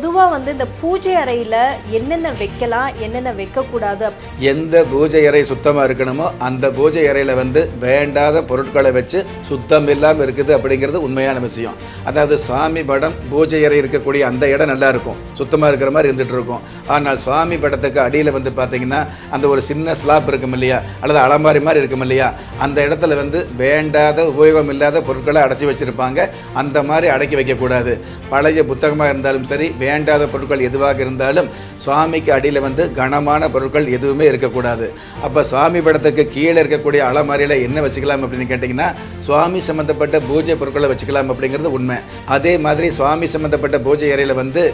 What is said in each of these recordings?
பொதுவாக வந்து இந்த பூஜை அறையில் என்னென்ன வைக்கலாம் என்னென்ன வைக்கக்கூடாது எந்த பூஜை அறை சுத்தமாக இருக்கணுமோ அந்த பூஜை அறையில் வந்து வேண்டாத பொருட்களை வச்சு சுத்தம் இல்லாமல் இருக்குது அப்படிங்கிறது உண்மையான விஷயம். அதாவது சாமி படம் பூஜை அறை இருக்கக்கூடிய அந்த இடம் நல்லா இருக்கும். சுத்தமாக இருக்கிற மாதிரி இருந்துட்டு இருக்கும். ஆனால் சுவாமி படத்துக்கு அடியில் வந்து பார்த்தீங்கன்னா அந்த ஒரு சின்ன ஸ்லாப் இருக்கும் இல்லையா? அல்லது அலமாரி மாதிரி இருக்கும் இல்லையா? அந்த இடத்துல வந்து வேண்டாத உபயோகம் இல்லாத பொருட்களை அடைச்சி வச்சுருப்பாங்க. அந்த மாதிரி அடக்கி வைக்கக்கூடாது. பழைய புத்தகமாக இருந்தாலும் சரி வேண்டாத பொருட்கள் எதுவாக இருந்தாலும் சுவாமிக்கு அடியில் வந்து கனமான பொருட்கள் எதுவுமே இருக்கக்கூடாது. அப்போ சுவாமி படத்துக்கு கீழே இருக்கக்கூடிய அலமாரியில் என்ன வச்சுக்கலாம் அப்படின்னு கேட்டிங்கன்னா சுவாமி சம்மந்தப்பட்ட பூஜை பொருட்களை வச்சுக்கலாம் அப்படிங்கிறது உண்மை. அதே மாதிரி சுவாமி சம்மந்தப்பட்ட பூஜை அறையில் வந்து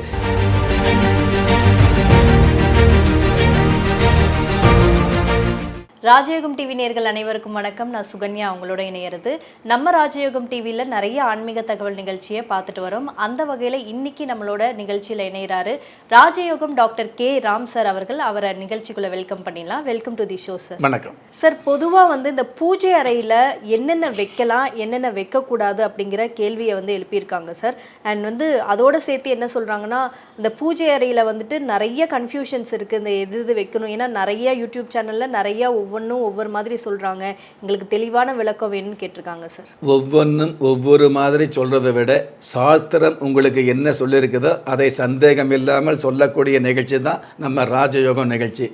ராஜயோகம் டிவி நேர்கள் அனைவருக்கும் வணக்கம். நான் சுகன்யா உங்களோட இணையிறது. நம்ம ராஜயோகம் டிவியில் நிறைய ஆன்மீக தகவல் நிகழ்ச்சியை பார்த்துட்டு வரோம். அந்த வகையில் இன்னைக்கு நம்மளோட நிகழ்ச்சியில் இணைகிறாரு ராஜயோகம் டாக்டர் கே. ராம் சார் அவர்கள். அவரை நிகழ்ச்சிக்குள்ளே வெல்கம் பண்ணிடலாம். Welcome to the show sir. வணக்கம். சார் பொதுவாக வந்து இந்த பூஜை அறையில் என்னென்ன வைக்கலாம் என்னென்ன வைக்கக்கூடாது அப்படிங்கிற கேள்வியை வந்து எழுப்பியிருக்காங்க சார். அண்ட் வந்து அதோட சேர்த்து என்ன சொல்கிறாங்கன்னா இந்த பூஜை அறையில் வந்துட்டு நிறைய கன்ஃபியூஷன்ஸ் இருக்குது இந்த எது எது வைக்கணும்? ஏன்னா நிறைய யூடியூப் சேனலில் நிறைய ஒவ்வொன்றும் ஒவ்வொரு மாதிரி சொல்கிறாங்க எங்களுக்கு தெளிவான விளக்கம் வேணும்னு கேட்டிருக்காங்க சார். ஒவ்வொன்றும் ஒவ்வொரு மாதிரி சொல்கிறத விட சாஸ்திரம் உங்களுக்கு என்ன சொல்லியிருக்குதோ அதை சந்தேகம் இல்லாமல் சொல்லக்கூடிய நிகழ்ச்சி தான் நம்ம ராஜயோகம் நிகழ்ச்சி.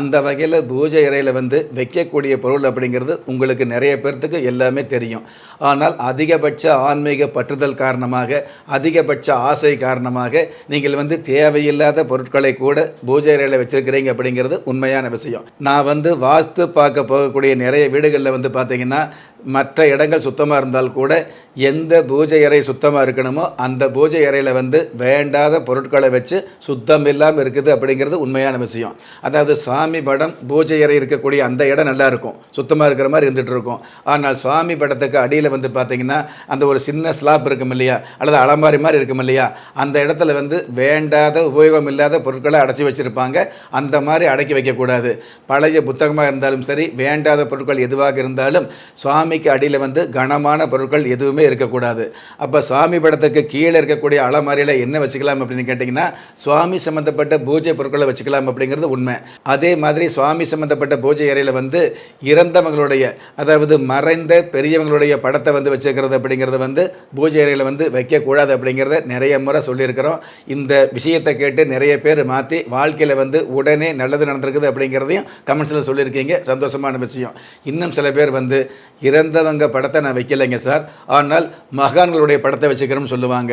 அந்த வகையில் பூஜை அறையில் வந்து வைக்கக்கூடிய பொருள் அப்படிங்கிறது உங்களுக்கு நிறைய பேர்த்துக்கு எல்லாமே தெரியும். ஆனால் அதிகபட்ச ஆன்மீக பற்றுதல் காரணமாக அதிகபட்ச ஆசை காரணமாக நீங்கள் வந்து தேவையில்லாத பொருட்களை கூட பூஜை அறையில் வச்சுருக்கிறீங்க அப்படிங்கிறது உண்மையான விஷயம். நான் வந்து வாஸ்து பார்க்க போகக்கூடிய நிறைய வீடுகளில் வந்து பார்த்தீங்கன்னா மற்ற இடங்கள் சுத்தமாக இருந்தால் கூட எந்த பூஜை அறை சுத்தமாக இருக்கணுமோ அந்த பூஜை அறையில் வந்து வேண்டாத பொருட்களை வச்சு சுத்தம் இல்லாமல் இருக்குது அப்படிங்கிறது உண்மையான விஷயம். அதாவது சாமி படம் பூஜை அறை இருக்கக்கூடிய அந்த இடம் நல்லா இருக்கும். சுத்தமாக இருக்கிற மாதிரி இருந்துகிட்டு இருக்கும். ஆனால் சுவாமி படத்துக்கு அடியில் வந்து பார்த்திங்கன்னா அந்த ஒரு சின்ன ஸ்லாப் இருக்கும் இல்லையா? அல்லது அலமாரி மாதிரி இருக்கும் இல்லையா? அந்த இடத்துல வந்து வேண்டாத உபயோகம் இல்லாத பொருட்களை அடைச்சி வச்சுருப்பாங்க. அந்த மாதிரி அடக்கி வைக்கக்கூடாது. பழைய புத்தகமாக இருந்தாலும் சரி வேண்டாத பொருட்கள் எதுவாக இருந்தாலும் சாமிக்கு அடியில் வந்து கனமான பொருட்கள் எதுவுமே இருக்கக்கூடாது. அப்போ சுவாமி படத்துக்கு கீழே இருக்கக்கூடிய அலமாரியில் என்ன வச்சுக்கலாம் அப்படின்னு கேட்டிங்கன்னா சுவாமி சம்மந்தப்பட்ட பூஜை பொருட்களை வச்சுக்கலாம் அப்படிங்கிறது உண்மை. அதே மாதிரி சுவாமி சம்மந்தப்பட்ட பூஜை அறையில் வந்து இறந்தவங்களுடைய அதாவது மறைந்த பெரியவங்களுடைய படத்தை வந்து வச்சுக்கிறது அப்படிங்கிறது வந்து பூஜை அறையில் வந்து வைக்கக்கூடாது அப்படிங்கிறத நிறைய முறை சொல்லியிருக்கிறோம். இந்த விஷயத்தை கேட்டு நிறைய பேர் மாற்றி வாழ்க்கையில் வந்து உடனே நல்லது நடந்திருக்குது அப்படிங்கிறதையும் கமெண்ட்ஸில் சொல்லியிருக்கீங்க. சந்தோஷமான விஷயம். இன்னும் சில பேர் வந்து சிறந்தவங்க படத்தை நான் வைக்கலைங்க சார். ஆனால் மகான்களுடைய படத்தை வச்சுக்கிறோம்னு சொல்லுவாங்க.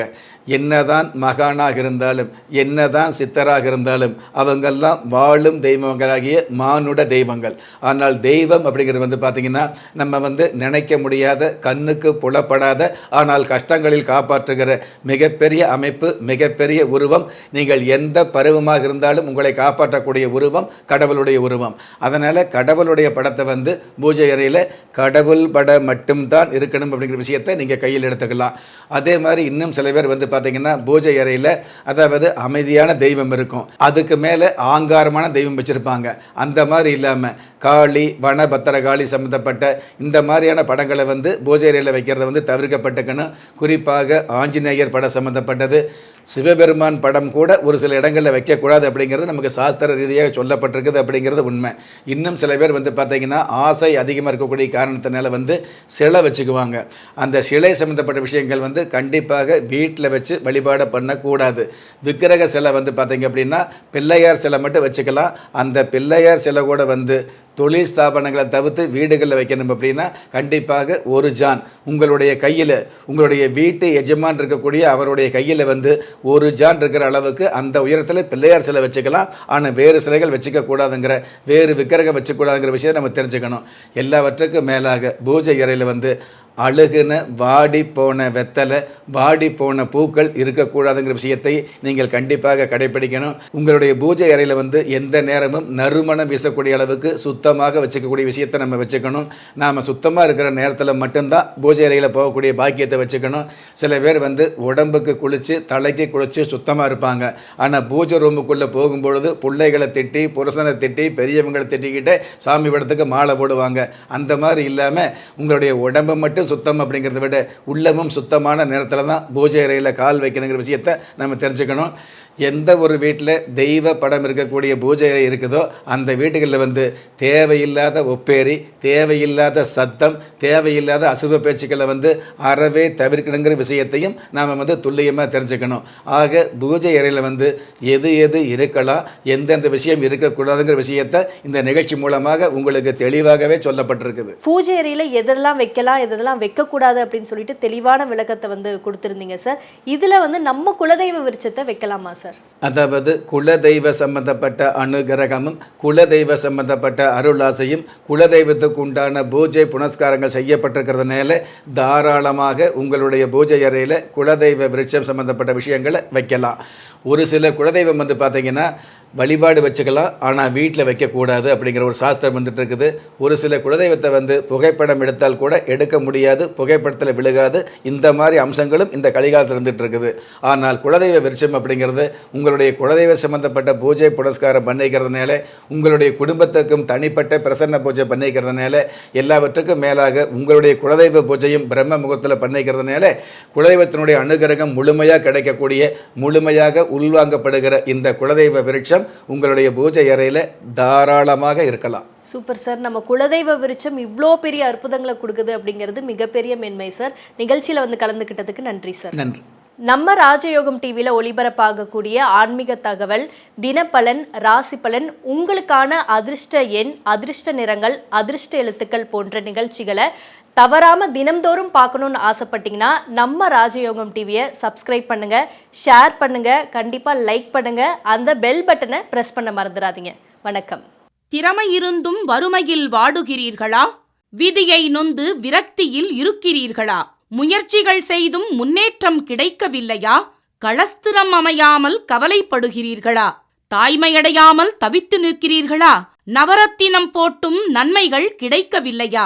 என்னதான் மகானாக இருந்தாலும் என்னதான் சித்தராக இருந்தாலும் அவங்கெல்லாம் வாழும் தெய்வங்களாகிய மானுட தெய்வங்கள். ஆனால் தெய்வம் அப்படிங்கிறது வந்து பார்த்திங்கன்னா நம்ம வந்து நினைக்க முடியாத கண்ணுக்கு புலப்படாத ஆனால் கஷ்டங்களில் காப்பாற்றுகிற மிகப்பெரிய அமைப்பு மிகப்பெரிய உருவம். நீங்கள் எந்த பருவமாக இருந்தாலும் உங்களை காப்பாற்றக்கூடிய உருவம் கடவுளுடைய உருவம். அதனால் கடவுளுடைய படத்தை வந்து பூஜை அறையில் கடவுள் படம் மட்டும்தான் இருக்கணும் அப்படிங்கிற விஷயத்தை நீங்கள் கையில் எடுத்துக்கலாம். அதே மாதிரி இன்னும் சில பேர் வந்து பார்த்தீங்கன்னா பூஜை அறையில் அதாவது அமைதியான தெய்வம் இருக்கும். அதுக்கு மேலே ஆங்காரமான தெய்வம் வச்சுருப்பாங்க. அந்த மாதிரி இல்லாமல் காளி வன பத்திரகாளி சம்மந்தப்பட்ட இந்த மாதிரியான படங்களை வந்து பூஜை அறையில் வைக்கிறத வந்து தவிர்க்கப்பட்டுக்கணும். குறிப்பாக ஆஞ்சநேயர் படம் சம்மந்தப்பட்டது சிவபெருமான் படம் கூட ஒரு சில இடங்களில் வைக்கக்கூடாது அப்படிங்கிறது நமக்கு சாஸ்திர ரீதியாக சொல்லப்பட்டிருக்குது அப்படிங்கிறது உண்மை. இன்னும் சில பேர் வந்து பார்த்திங்கன்னா ஆசை அதிகமாக இருக்கக்கூடிய காரணத்தினால வந்து சிலை வச்சுக்குவாங்க. அந்த சிலை சம்மந்தப்பட்ட விஷயங்கள் வந்து கண்டிப்பாக வீட்டில் வச்சு வழிபாடு பண்ணக்கூடாது. விக்கிரக சிலை வந்து பார்த்திங்க அப்படின்னா பிள்ளையார் சிலை மட்டும் வச்சுக்கலாம். அந்த பிள்ளையார் சிலை கூட வந்து தொழில் ஸ்தாபனங்களை தவிர்த்து வீடுகளில் வைக்கணும் அப்படின்னா கண்டிப்பாக ஒரு ஜான். உங்களுடைய கையில் உங்களுடைய வீட்டு எஜமான் இருக்கக்கூடிய அவருடைய கையில் வந்து ஒரு ஜான் இருக்கிற அளவுக்கு அந்த உயரத்தில் பிள்ளையார் சிலை வச்சுக்கலாம். ஆனால் வேறு சிலைகள் வச்சுக்க கூடாதுங்கிற வேறு விக்கிரகம் வச்சுக்கூடாதுங்கிற விஷயத்தை நம்ம தெரிஞ்சுக்கணும். எல்லாவற்றுக்கும் மேலாக பூஜை இறையில் வந்து அழுகுன வாடி போன வெத்தலை வாடி போன பூக்கள் இருக்கக்கூடாதுங்கிற விஷயத்தை நீங்கள் கண்டிப்பாக கடைபிடிக்கணும் உங்களுடைய பூஜை அறையில் வந்து எந்த நேரமும் நறுமணம் வீசக்கூடிய அளவுக்கு சுத்தமாக வச்சுக்கக்கூடிய விஷயத்தை நம்ம வச்சுக்கணும். நாம் சுத்தமாக இருக்கிற நேரத்தில் மட்டும்தான் பூஜை அறையில் போகக்கூடிய பாக்கியத்தை வச்சுக்கணும். சில பேர் வந்து உடம்புக்கு குளித்து தலைக்கு குளித்து சுத்தமாக இருப்பாங்க. ஆனால் பூஜை ரூமுக்குள்ளே போகும்பொழுது பிள்ளைகளை திட்டி புருஷனை திட்டி பெரியவங்களை திட்டிக்கிட்டே சாமி படத்துக்கு மாலை போடுவாங்க. அந்த மாதிரி இல்லாமல் உங்களுடைய உடம்பை மட்டும் சுத்தம் அப்படிங்கிறத விட உள்ளமும் சுத்தமான நேரத்தில் தான் பூஜை அறையில் கால் வைக்கணுங்கிற விஷயத்தை நம்ம தெரிஞ்சுக்கணும். எந்த ஒரு வீட்டில் தெய்வ படம் இருக்கக்கூடிய பூஜை அறை இருக்குதோ அந்த வீட்டுகளில் வந்து தேவையில்லாத ஒப்பேரி தேவையில்லாத சத்தம் தேவையில்லாத அசுப பேச்சுக்களை வந்து அறவே தவிர்க்கணுங்கிற விஷயத்தையும் நாம் வந்து துல்லியமாக தெரிஞ்சுக்கணும். ஆக பூஜை அறையில் வந்து எது எது இருக்கலாம் எந்தெந்த விஷயம் இருக்கக்கூடாதுங்கிற விஷயத்தை இந்த நிகழ்ச்சி மூலமாக உங்களுக்கு தெளிவாகவே சொல்லப்பட்டிருக்குது. பூஜை அறையில் எதெல்லாம் வைக்கலாம் எதெல்லாம் வைக்கக்கூடாது அப்படின்னு சொல்லிட்டு தெளிவான விளக்கத்தை வந்து கொடுத்துருந்தீங்க சார் இதில் வந்து நம்ம குலதெய்வ விருட்சத்தை வைக்கலாமா சார் அதாவது குலதெய்வ சம்பந்தப்பட்ட அனுகிரகமும் குலதெய்வ சம்பந்தப்பட்ட அருளாசையும் குலதெய்வத்துக்கு உண்டான பூஜை புனஸ்காரங்கள் செய்யப்பட்டிருக்கிறதுனால தாராளமாக உங்களுடைய பூஜை அறையில் குலதெய்வ விருட்சம் சம்பந்தப்பட்ட விஷயங்களை வைக்கலாம். ஒரு சில குலதெய்வம் வந்து பார்த்தீங்கன்னா வழிபாடு வச்சுக்கலாம். ஆனால் வீட்டில் வைக்கக்கூடாது அப்படிங்கிற ஒரு சாஸ்திரம் வந்துட்டு இருக்குது ஒரு சில குலதெய்வத்தை வந்து புகைப்படம் எடுத்தால் கூட எடுக்க முடியாது புகைப்படத்தில் விழுகாது. இந்த மாதிரி அம்சங்களும் இந்த கலிகாலத்தில் இருந்துகிட்டு இருக்குது ஆனால் குலதெய்வ விருட்சம் அப்படிங்கிறது உங்களுடைய குலதெய்வ சம்பந்தப்பட்ட பூஜை புனஸ்காரம் பண்ணிக்கிறதுனால உங்களுடைய குடும்பத்துக்கும் தனிப்பட்ட பிரசன்ன பூஜை பண்ணிக்கிறதுனால எல்லாவற்றுக்கும் மேலாக உங்களுடைய குலதெய்வ பூஜையும் பிரம்ம முகூர்த்தத்தில் பண்ணிக்கிறதுனால குலதெய்வத்தினுடைய அனுகிரகம் முழுமையாக கிடைக்கக்கூடிய முழுமையாக உள்வாங்கப்படுகிற இந்த குலதெய்வ விருட்சம் உங்களுடைய பூஜை அறையில் தாராளமாக இருக்கலாம். Super sir. நம்ம குலதெய்வ விருட்சம் இவ்வளோ பெரிய அற்புதங்களை கொடுக்குது அப்படிங்கிறது மிகப்பெரிய மேன்மை சார். நிகழ்ச்சியில் வந்து கலந்துக்கிட்டதுக்கு நன்றி சார். நன்றி. நம்ம ராஜயோகம் டிவியில் ஒளிபரப்பாகக்கூடிய ஆன்மீக தகவல் தினப்பலன் ராசி பலன் உங்களுக்கான அதிர்ஷ்ட எண் அதிர்ஷ்ட நிறங்கள் அதிர்ஷ்ட எழுத்துக்கள் போன்ற நிகழ்ச்சிகளை தவறாமல் தினம்தோறும் பார்க்கணும்னு ஆசைப்பட்டீங்கன்னா நம்ம ராஜயோகம் டிவியை சப்ஸ்கிரைப் பண்ணுங்க ஷேர் பண்ணுங்க கண்டிப்பாக லைக் பண்ணுங்க அந்த பெல் பட்டனை ப்ரெஸ் பண்ண மறந்துடாதீங்க. வணக்கம். திறமை இருந்தும் வறுமையில் வாடுகிறீர்களா? விதியை நொந்து விரக்தியில் இருக்கிறீர்களா? முயற்சிகள் செய்தும் முன்னேற்றம் கிடைக்கவில்லையா? களஸ்திரம் அமையாமல் கவலைப்படுகிறீர்களா? தாய்மையடையாமல் தவித்து நிற்கிறீர்களா? நவரத்தினம் போட்டும் நன்மைகள் கிடைக்கவில்லையா?